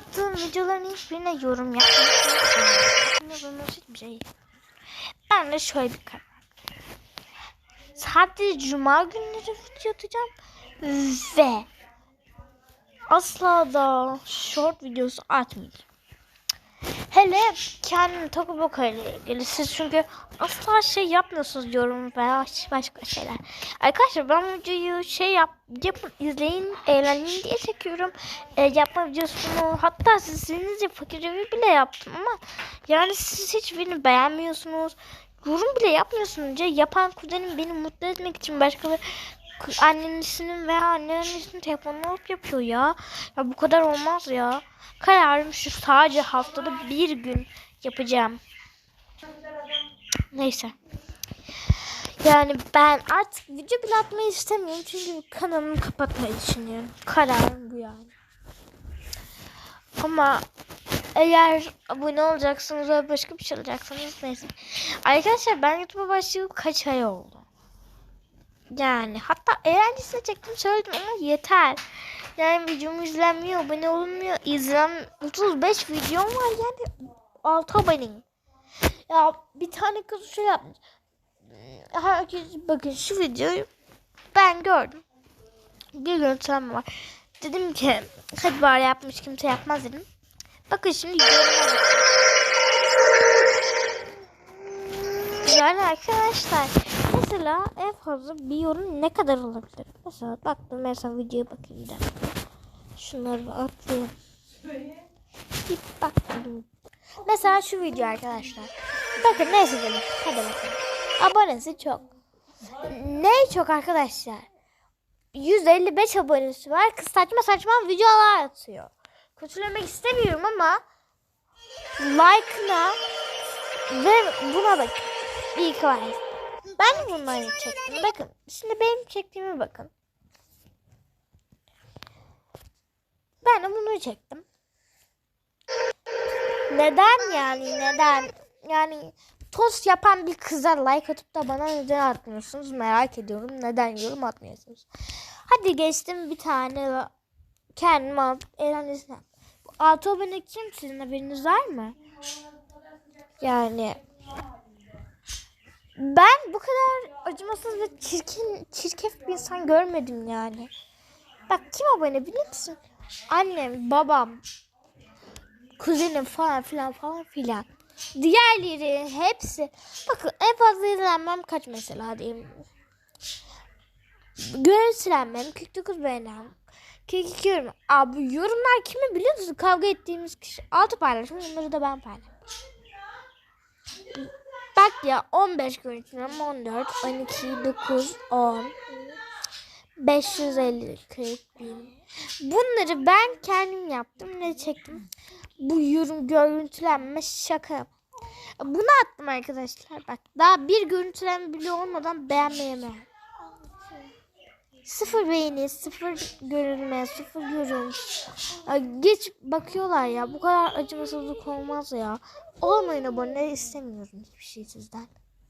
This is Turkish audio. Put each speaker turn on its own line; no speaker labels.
attığım videoların hiçbirine yorum hiçbir şey. Ben de şöyle bir karar. Sadece cuma günleri video atacağım ve asla da short videosu atmayacağım. Hele kendim Tokuboka ile ilgili siz çünkü asla şey yapmıyorsunuz yorum veya başka şeyler. Arkadaşlar ben bu videoyu şey yap, yapın izleyin eğlenin diye çekiyorum. E, yapma videosunu hatta sizin fakir review bile yaptım ama yani siz hiçbirini beğenmiyorsunuz. Yorum bile yapmıyorsunuz ya yapan kuzenim beni mutlu etmek için başkaları annesinin veya anneannesinin telefonunu alıp yapıyor ya. Ya bu kadar olmaz ya. Kararım şu sadece haftada bir gün yapacağım. Neyse. Yani ben artık video bile atmayı istemiyorum. Çünkü kanalımı kapatmayı düşünüyorum. Kararım bu yani. Ama eğer abone olacaksınız ve başka bir şey alacaksınız neyse. Arkadaşlar ben YouTube'a başlayalı kaç ay oldu? Yani hatta eğlencesine çektim söyledim ama yeter. Yani videom izlenmiyor, abone olunmuyor. İzlen 35 videom var yani 6 aboneyim. Ya bir tane kız şey yapmış. Herkes bakın şu videoyu ben gördüm. Bir görüntüleme var. Dedim ki hadi bari yapmış kimse yapmaz dedim. Bakın şimdi yoruma Yani arkadaşlar mesela en fazla bir yorum ne kadar olabilir? Mesela baktım mesela videoya bakayım da. Şunları atlayayım. Bir baktım. Mesela şu video arkadaşlar. Bakın ne izledim. Hadi bakalım. Abonesi çok. Ne çok arkadaşlar? 155 abonesi var. Kız saçma saçma videolar atıyor. Kötülemek istemiyorum ama like'ına ve buna bak. İyi ki. Ben de bunları çektim. Bakın. Şimdi benim çektiğime bakın. Ben de bunu çektim. Neden yani? Neden? Yani tost yapan bir kıza like atıp da bana neden atmıyorsunuz? Merak ediyorum. Neden yorum atmıyorsunuz? Hadi geçtim bir tane kendim alıp eğlencesine. Bu altı abone kim? Sizin haberiniz var mı? Yani ben bu kadar acımasız ve çirkin, çirkef bir insan görmedim yani. Bak kim abone biliyor musun? Annem, babam, kuzenim falan filan falan filan. Diğerleri hepsi. Bakın en fazla izlenmem kaç mesela diyeyim. Görüntülenmem 49 beğenem. 42 yorum. Abi yorumlar kimi biliyor musun? Kavga ettiğimiz kişi. Altı paylaşım onları da ben paylaştım. Bak ya 15 görüntülem 14, 12, 9, 10, 550, 40 bin. Bunları ben kendim yaptım ne çektim. Bu yorum görüntülenme şaka. Bunu attım arkadaşlar. Bak daha bir görüntülenme bile olmadan beğenmeyeme. Sıfır beğeni, sıfır görülme, sıfır. Ya geç bakıyorlar ya. Bu kadar acımasızlık olmaz ya. Olmayın abone istemiyorum hiçbir şey sizden.